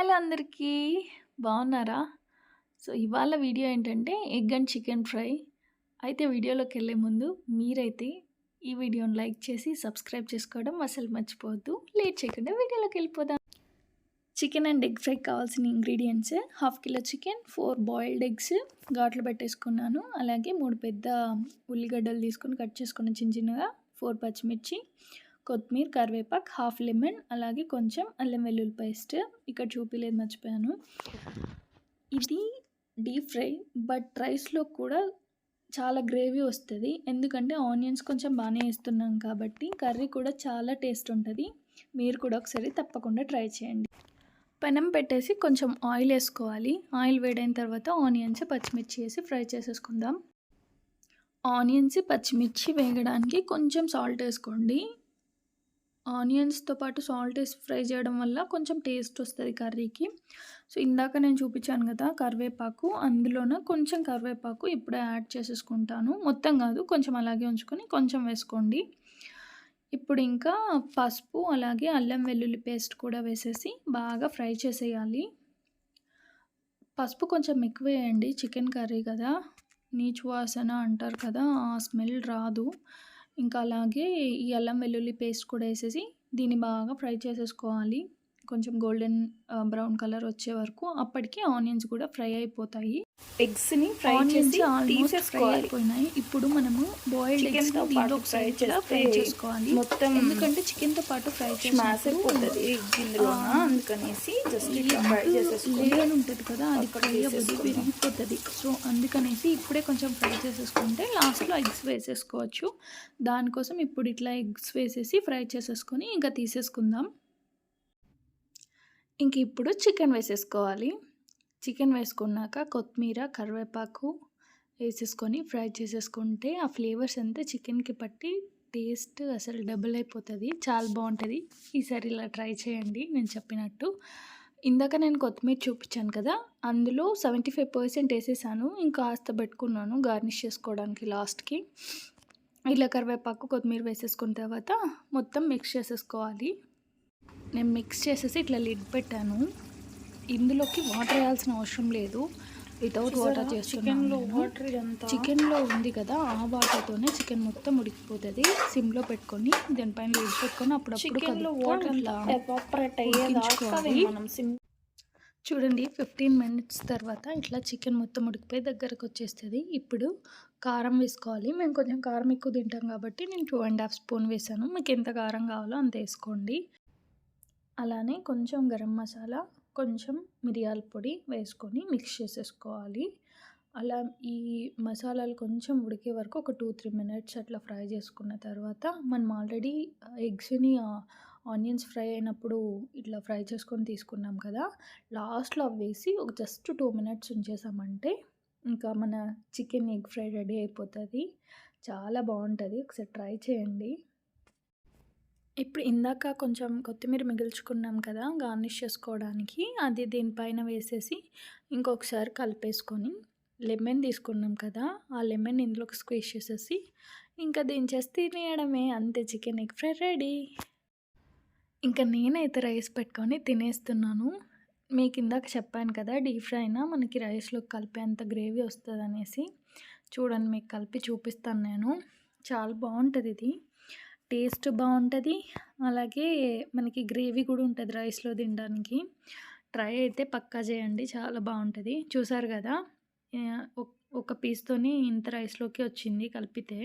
Hello అందరికీ బాగున్నారా? So ఇవాళ వీడియో ఏంటంటే ఎగ్ అండ్ చికెన్ ఫ్రై. అయితే వీడియోలోకి వెళ్ళే ముందు మీరైతే ఈ వీడియోని లైక్ చేసి సబ్స్క్రైబ్ చేసుకోవడం అసలు మర్చిపోవద్దు. లేట్ చేయకుండా వీడియోలోకి వెళ్ళిపోదాం. చికెన్ అండ్ ఎగ్ ఫ్రై కావాల్సిన ingredients half kilo chicken four boiled eggs ఘాట్లు పెట్టేసుకున్నాను. అలాగే మూడు పెద్ద ఉల్లిగడ్డలు తీసుకొని కట్ చేసుకున్న చిన్న చిన్నగా ఫోర్ పచ్చిమిర్చి కొత్తిమీర కరివేపాకు హాఫ్ లెమన్ అలాగే కొంచెం అల్లం వెల్లుల్లి పేస్ట్. ఇక్కడ చూపిలేదు మర్చిపోయాను. ఇది డీప్ ఫ్రై బట్ రైస్లో కూడా చాలా గ్రేవీ వస్తుంది. ఎందుకంటే ఆనియన్స్ కొంచెం బాగానే వేస్తున్నాం కాబట్టి కర్రీ కూడా చాలా టేస్ట్ ఉంటుంది. మీరు కూడా ఒకసారి తప్పకుండా ట్రై చేయండి. పెనం పెట్టేసి కొంచెం ఆయిల్ వేసుకోవాలి. ఆయిల్ వేడైన తర్వాత ఆనియన్స్ పచ్చిమిర్చి వేసి ఫ్రై చేసేసుకుందాం. ఆనియన్స్ పచ్చిమిర్చి వేగడానికి కొంచెం సాల్ట్ వేసుకోండి. ఆనియన్స్తో పాటు సాల్ట్ వేసి ఫ్రై చేయడం వల్ల కొంచెం టేస్ట్ వస్తుంది కర్రీకి. సో ఇందాక నేను చూపించాను కదా కరివేపాకు అందులోన కొంచెం కరివేపాకు ఇప్పుడే యాడ్ చేసేసుకుంటాను. మొత్తం కాదు కొంచెం అలాగే ఉంచుకొని కొంచెం వేసుకోండి. ఇప్పుడు ఇంకా పసుపు అలాగే అల్లం వెల్లుల్లి పేస్ట్ కూడా వేసేసి బాగా ఫ్రై చేసేయాలి. పసుపు కొంచెం ఎక్కువ వేయండి చికెన్ కర్రీ కదా. నీచు వాసన అంటారు కదా ఆ స్మెల్ రాదు. ఇంకా అలాగే ఈ అల్లం వెల్లుల్లి పేస్ట్ కూడా వేసేసి దీన్ని బాగా ఫ్రై చేసేసుకోవాలి. కొంచెం గోల్డెన్ బ్రౌన్ కలర్ వచ్చే వరకు అప్పటికి ఆనియన్స్ కూడా ఫ్రై అయిపోతాయి. ఎగ్స్ని ఫ్రై చేసి ఆల్మోస్ట్ ఫ్రై అయిపోయినాయి. ఇప్పుడు మనము బాయిల్డ్ ఎగ్స్తో పాటు ఒకసారి ఫ్రై చేసుకోవాలి. మొత్తం ఎందుకంటే చికెన్తో పాటు ఫ్రై ఇందులో అందుకనేసి జస్ట్ లేయర్ ఉంటుంది కదా అది ఫ్రై అవ్వదు. విరిగిపోతుంది. సో అందుకనేసి ఇప్పుడే కొంచెం ఫ్రై చేసేసుకుంటే లాస్ట్లో ఎగ్స్ వేసేసుకోవచ్చు. దానికోసం ఇప్పుడు ఇట్లా ఎగ్స్ వేసేసి ఫ్రై చేసేసుకొని ఇంకా తీసేసుకుందాం. ఇంక ఇప్పుడు చికెన్ వేసేసుకోవాలి. చికెన్ వేసుకున్నాక కొత్తిమీర కరివేపాకు వేసేసుకొని ఫ్రై చేసేసుకుంటే ఆ ఫ్లేవర్స్ అంతా చికెన్కి పట్టి టేస్ట్ అసలు డబుల్ అయిపోతుంది. చాలా బాగుంటుంది. ఈసారి ఇలా ట్రై చేయండి. నేను చెప్పినట్టు. ఇందాక నేను కొత్తిమీర చూపించాను కదా అందులో సెవెంటీ ఫైవ్ పర్సెంట్ వేసేసాను. ఇంకా కాస్త పెట్టుకున్నాను గార్నిష్ చేసుకోవడానికి లాస్ట్కి. ఇలా కరివేపాకు కొత్తిమీర వేసేసుకున్న తర్వాత మొత్తం మిక్స్ చేసేసుకోవాలి. నేను మిక్స్ చేసేసి ఇట్లా లిడ్ పెట్టాను. ఇందులోకి వాటర్ వేయాల్సిన అవసరం లేదు. వితౌట్ వాటర్ చికెన్లో వాటర్ చికెన్లో ఉంది కదా ఆ వాటర్తోనే చికెన్ మొత్తం ఉడికిపోతుంది. సిమ్లో పెట్టుకొని దానిపైన లిడ్ పెట్టుకొని అప్పుడప్పుడు వాటర్ చూడండి ఫిఫ్టీన్ మినిట్స్ తర్వాత ఇట్లా చికెన్ మొత్తం ఉడికిపోయి దగ్గరకు వచ్చేస్తుంది. ఇప్పుడు కారం వేసుకోవాలి. మేము కొంచెం కారం ఎక్కువ తింటాం కాబట్టి నేను టూ అండ్ హాఫ్ స్పూన్ వేసాను. మీకు ఎంత కారం కావాలో అంత వేసుకోండి. అలానే కొంచెం గరం మసాలా కొంచెం మిరియాల పొడి వేసుకొని మిక్స్ చేసేసుకోవాలి. అలా ఈ మసాలాలు కొంచెం ఉడికే వరకు ఒక టూ త్రీ మినిట్స్ అట్లా ఫ్రై చేసుకున్న తర్వాత మనం ఆల్రెడీ ఎగ్స్ని ఆనియన్స్ ఫ్రై అయినప్పుడు ఇట్లా ఫ్రై చేసుకొని తీసుకున్నాం కదా లాస్ట్లో అవి వేసి ఒక జస్ట్ టూ మినిట్స్ ఉంచేసామంటే ఇంకా మన చికెన్ ఎగ్ ఫ్రై రెడీ అయిపోతుంది. చాలా బాగుంటుంది. ఒకసారి ట్రై చేయండి. ఇప్పుడు ఇందాక కొంచెం కొత్తిమీర మిగిల్చుకున్నాం కదా గార్నిష్ చేసుకోవడానికి. అది దీనిపైన వేసేసి ఇంకొకసారి కలిపేసుకొని లెమన్ తీసుకున్నాం కదా ఆ లెమన్ ఇందులోకి స్క్వీజ్ చేసేసి ఇంకా దించేసి తినేయడమే. అంతే చికెన్ ఎగ్ ఫ్రై రెడీ. ఇంకా నేనైతే రైస్ పెట్టుకొని తినేస్తున్నాను. మీకు ఇందాక చెప్పాను కదా డీప్ ఫ్రై అయినా మనకి రైస్లో కలిపేంత గ్రేవీ వస్తుంది అనేసి చూడండి మీకు కలిపి చూపిస్తాను నేను. చాలా బాగుంటుంది ఇది. టేస్ట్ బాగుంటుంది. అలాగే మనకి గ్రేవీ కూడా ఉంటుంది రైస్లో తినడానికి. ట్రై అయితే పక్కా చేయండి చాలా బాగుంటుంది. చూసారు కదా? ఒక పీస్తోని ఇంత రైస్లోకి వచ్చింది కలిపితే.